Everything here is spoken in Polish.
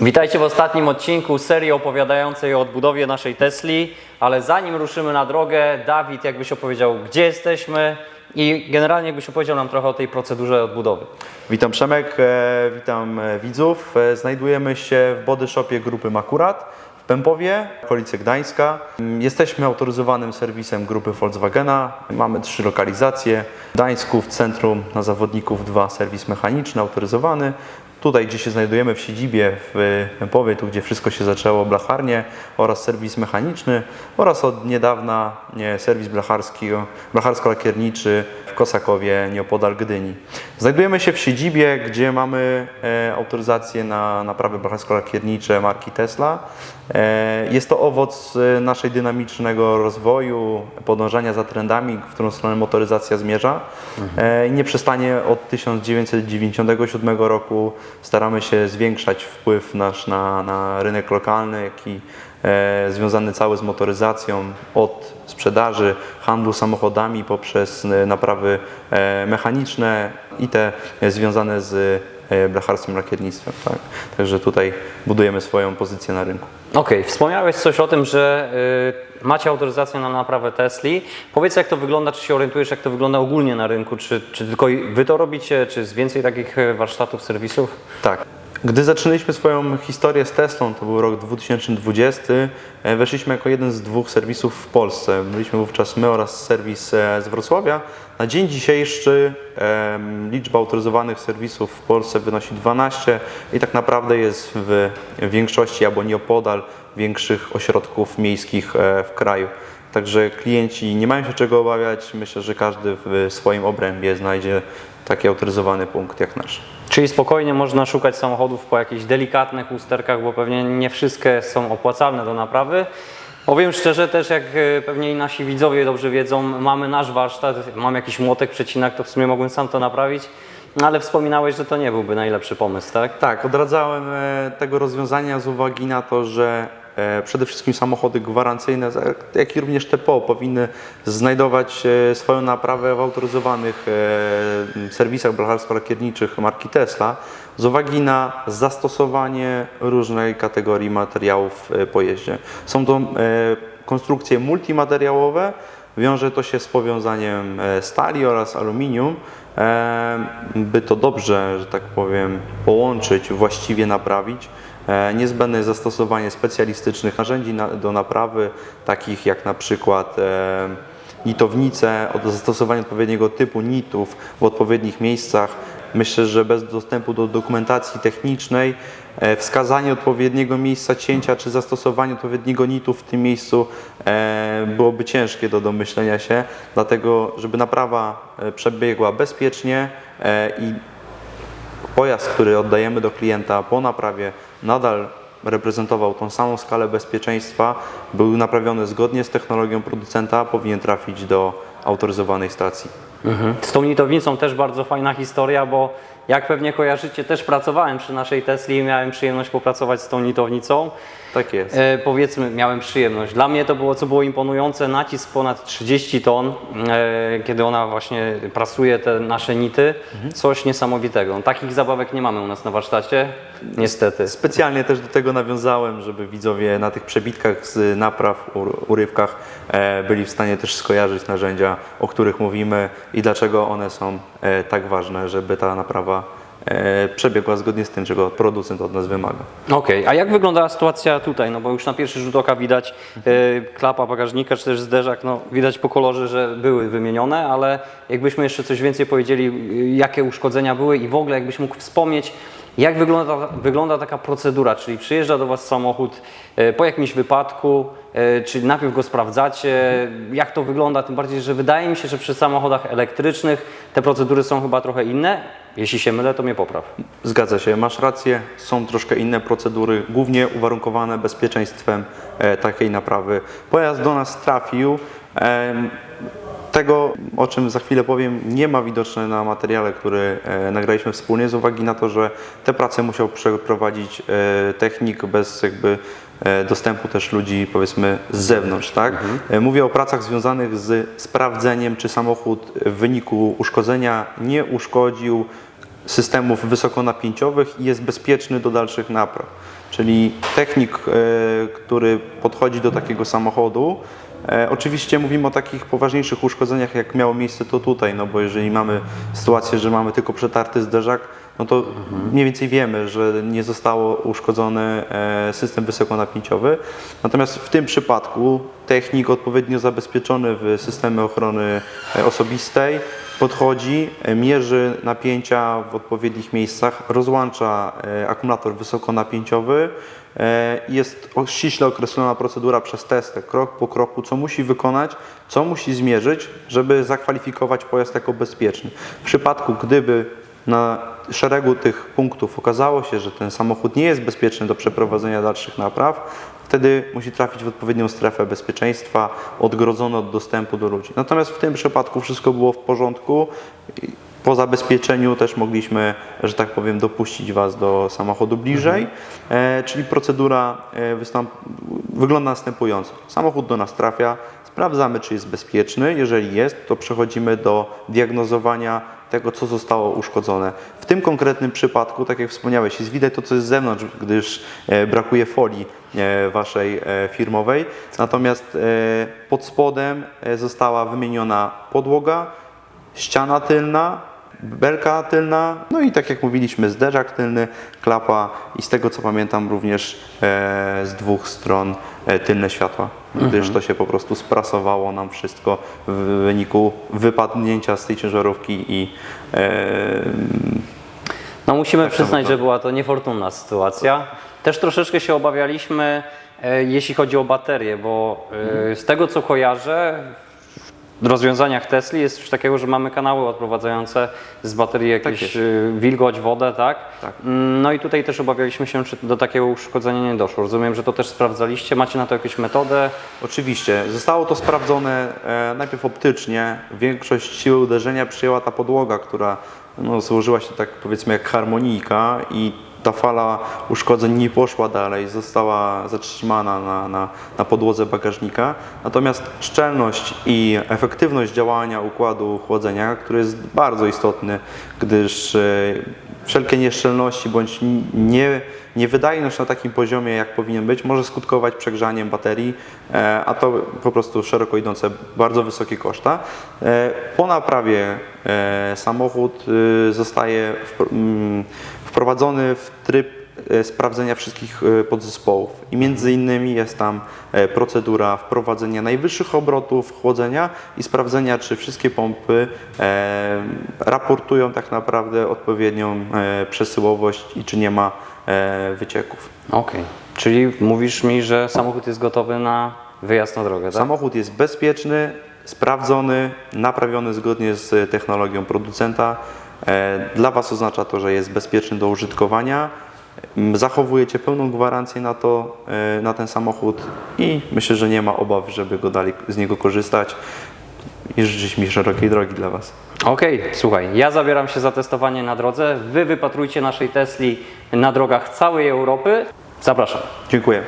Witajcie w ostatnim odcinku serii opowiadającej o odbudowie naszej Tesli, ale zanim ruszymy na drogę, Dawid jakbyś opowiedział, gdzie jesteśmy i generalnie jakbyś opowiedział nam trochę o tej procedurze odbudowy. Witam Przemek, e, witam e, widzów. E, Znajdujemy się w body shopie grupy Makurat w Pępowie, okolicy Gdańska. Mm, Jesteśmy autoryzowanym serwisem grupy Volkswagena. Mamy trzy lokalizacje. W Gdańsku, w centrum na zawodników dwa, serwis mechaniczny autoryzowany. Tutaj, gdzie się znajdujemy w siedzibie w Pępowie, tu gdzie wszystko się zaczęło, blacharnie oraz serwis mechaniczny oraz od niedawna nie, serwis blacharski, blacharsko-lakierniczy w Kosakowie, nieopodal Gdyni. Znajdujemy się w siedzibie, gdzie mamy e, autoryzację na naprawy blacharsko-lakiernicze marki Tesla. E, jest to owoc e, naszej dynamicznego rozwoju, podążania za trendami, w którą stronę motoryzacja zmierza. I nie przestanie od 1997 roku staramy się zwiększać wpływ nasz na, na rynek lokalny, jak i e, związany cały z motoryzacją od sprzedaży, handlu samochodami poprzez e, naprawy e, mechaniczne i te związane z e, blacharstwem, lakiernictwem. Tak? Także tutaj budujemy swoją pozycję na rynku. Okej, wspomniałeś coś o tym, że y, macie autoryzację na naprawę Tesli. Powiedz jak to wygląda, czy się orientujesz jak to wygląda ogólnie na rynku, czy, czy tylko wy to robicie, czy jest więcej takich e, warsztatów, serwisów? Tak. Gdy zaczynaliśmy swoją historię z Teslą, to był rok 2020, e, weszliśmy jako jeden z dwóch serwisów w Polsce. Byliśmy wówczas my oraz serwis e, z Wrocławia. Na dzień dzisiejszy liczba autoryzowanych serwisów w Polsce wynosi 12 i tak naprawdę jest w większości albo nieopodal większych ośrodków miejskich e, w kraju. Także klienci nie mają się czego obawiać. Myślę, że każdy w swoim obrębie znajdzie taki autoryzowany punkt jak nasz. Czyli spokojnie można szukać samochodów po jakichś delikatnych usterkach, bo pewnie nie wszystkie są opłacalne do naprawy. Powiem szczerze też, jak e, pewnie i nasi widzowie dobrze wiedzą, mamy nasz warsztat, mam jakiś młotek, przecinak, to w sumie mogłem sam to naprawić, no ale wspominałeś, że to nie byłby najlepszy pomysł, tak? Tak, odradzałem e, tego rozwiązania z uwagi na to, że przede wszystkim samochody gwarancyjne, jak i również TPO powinny znajdować e, swoją naprawę w autoryzowanych e, serwisach blacharsko-lakierniczych marki Tesla z uwagi na zastosowanie różnej kategorii materiałów w pojeździe. Są to e, konstrukcje multimateriałowe, Wiąże to się z powiązaniem e, stali oraz aluminium, e, by to dobrze, że tak powiem, połączyć, właściwie naprawić. e, Niezbędne jest zastosowanie specjalistycznych narzędzi na, do naprawy, takich jak na przykład nitownice, od zastosowania odpowiedniego typu nitów w odpowiednich miejscach. Myślę, że bez dostępu do dokumentacji technicznej, e, wskazanie odpowiedniego miejsca cięcia czy zastosowanie odpowiedniego nitu w tym miejscu e, byłoby ciężkie do domyślenia się. Dlatego, żeby naprawa e, przebiegła bezpiecznie i pojazd, który oddajemy do klienta po naprawie nadal reprezentował tą samą skalę bezpieczeństwa, był naprawiony zgodnie z technologią producenta, powinien trafić do autoryzowanej stacji. Z tą nitownicą też bardzo fajna historia, bo jak pewnie kojarzycie, też pracowałem przy naszej Tesli i miałem przyjemność popracować z tą nitownicą. Tak jest. E, powiedzmy, miałem przyjemność. Dla mnie to było, co było imponujące, nacisk ponad 30 ton, e, kiedy ona właśnie prasuje te nasze nity. Coś niesamowitego. Takich zabawek nie mamy u nas na warsztacie, niestety. Specjalnie też do tego nawiązałem, żeby widzowie na tych przebitkach z napraw, ur- urywkach e, byli w stanie też skojarzyć narzędzia, o których mówimy i dlaczego one są e, tak ważne, żeby ta naprawa e, przebiegła zgodnie z tym, czego producent od nas wymaga. Okej, a jak wyglądała sytuacja tutaj? No bo już na pierwszy rzut oka widać e, klapa bagażnika, czy też zderzak, no widać po kolorze, że były wymienione, ale jakbyśmy jeszcze coś więcej powiedzieli, jakie uszkodzenia były i w ogóle jakbyś mógł wspomnieć, jak wygląda, wygląda taka procedura, czyli przyjeżdża do Was samochód e, po jakimś wypadku, e, czy najpierw go sprawdzacie, jak to wygląda, tym bardziej, że wydaje mi się, że przy samochodach elektrycznych te procedury są chyba trochę inne. Jeśli się mylę, to mnie popraw. Zgadza się, masz rację, są troszkę inne procedury, głównie uwarunkowane bezpieczeństwem e, takiej naprawy. Pojazd do nas trafił. Tego, o czym za chwilę powiem, nie ma widoczne na materiale, który e, nagraliśmy wspólnie, z uwagi na to, że te prace musiał przeprowadzić e, technik bez jakby e, dostępu też ludzi powiedzmy z zewnątrz, tak? E, Mówię o pracach związanych z sprawdzeniem, czy samochód w wyniku uszkodzenia nie uszkodził systemów wysokonapięciowych i jest bezpieczny do dalszych napraw. Czyli technik, który podchodzi do takiego samochodu, oczywiście mówimy o takich poważniejszych uszkodzeniach, jak miało miejsce to tutaj, no bo jeżeli mamy sytuację, że mamy tylko przetarty zderzak, no to mniej więcej wiemy, że nie zostało uszkodzony e, system wysokonapięciowy. Natomiast w tym przypadku technik odpowiednio zabezpieczony w systemie ochrony e, osobistej podchodzi, e, mierzy napięcia w odpowiednich miejscach, rozłącza akumulator wysokonapięciowy. Jest ściśle określona procedura przez testę, krok po kroku, co musi wykonać, co musi zmierzyć, żeby zakwalifikować pojazd jako bezpieczny. W przypadku, gdyby na szeregu tych punktów okazało się, że ten samochód nie jest bezpieczny do przeprowadzenia dalszych napraw, wtedy musi trafić w odpowiednią strefę bezpieczeństwa, odgrodzone od dostępu do ludzi. Natomiast w tym przypadku wszystko było w porządku. Po zabezpieczeniu też mogliśmy, że tak powiem, dopuścić Was do samochodu bliżej, e, czyli procedura e, wystąp- wygląda następująco. Samochód do nas trafia, sprawdzamy, czy jest bezpieczny. Jeżeli jest, to przechodzimy do diagnozowania tego, co zostało uszkodzone. W tym konkretnym przypadku, tak jak wspomniałeś, jest widać to, co jest z zewnątrz, gdyż e, brakuje folii e, waszej e, firmowej. Natomiast pod spodem została wymieniona podłoga, ściana tylna, belka tylna, no i tak jak mówiliśmy, zderzak tylny, klapa i z tego co pamiętam również e, z dwóch stron e, tylne światła, gdyż to się po prostu sprasowało nam wszystko w wyniku wypadnięcia z tej ciężarówki i e, No musimy Tak przyznać, że była to niefortunna sytuacja. Też troszeczkę się obawialiśmy, jeśli chodzi o baterie, bo z tego co kojarzę, rozwiązaniach Tesli jest coś takiego, że mamy kanały odprowadzające z baterii jakieś jest. e, wilgoć, wodę, tak? Tak. Mm, No i tutaj też obawialiśmy się, czy do takiego uszkodzenia nie doszło. Rozumiem, że to też sprawdzaliście. Macie na to jakąś metodę? Oczywiście. Zostało to sprawdzone e, najpierw optycznie. Większość siły uderzenia przyjęła ta podłoga, która no, złożyła się tak powiedzmy jak harmonijka i ta fala uszkodzeń nie poszła dalej, została zatrzymana na, na, na podłodze bagażnika. Natomiast szczelność i efektywność działania układu chłodzenia, który jest bardzo istotny, gdyż e, wszelkie nieszczelności bądź nie, niewydajność na takim poziomie, jak powinien być, może skutkować przegrzaniem baterii, e, a to po prostu szeroko idące bardzo wysokie koszta. E, Po naprawie samochód y, zostaje mm, wprowadzony w tryb e, sprawdzenia wszystkich e, podzespołów i między innymi jest tam e, procedura wprowadzenia najwyższych obrotów chłodzenia i sprawdzenia, czy wszystkie pompy raportują tak naprawdę odpowiednią przesyłowość i czy nie ma wycieków. Okej. Czyli mówisz mi, że samochód jest gotowy na wyjazd na drogę, tak? Samochód jest bezpieczny, sprawdzony, naprawiony zgodnie z technologią producenta. E, Dla Was oznacza to, że jest bezpieczny do użytkowania. Zachowujecie pełną gwarancję na, to, e, na ten samochód i myślę, że nie ma obaw, żeby go dalej z niego korzystać. I życzyć mi szerokiej drogi dla Was. Okej, słuchaj, ja zabieram się za testowanie na drodze. Wy wypatrujcie naszej Tesli na drogach całej Europy. Zapraszam. Dziękuję.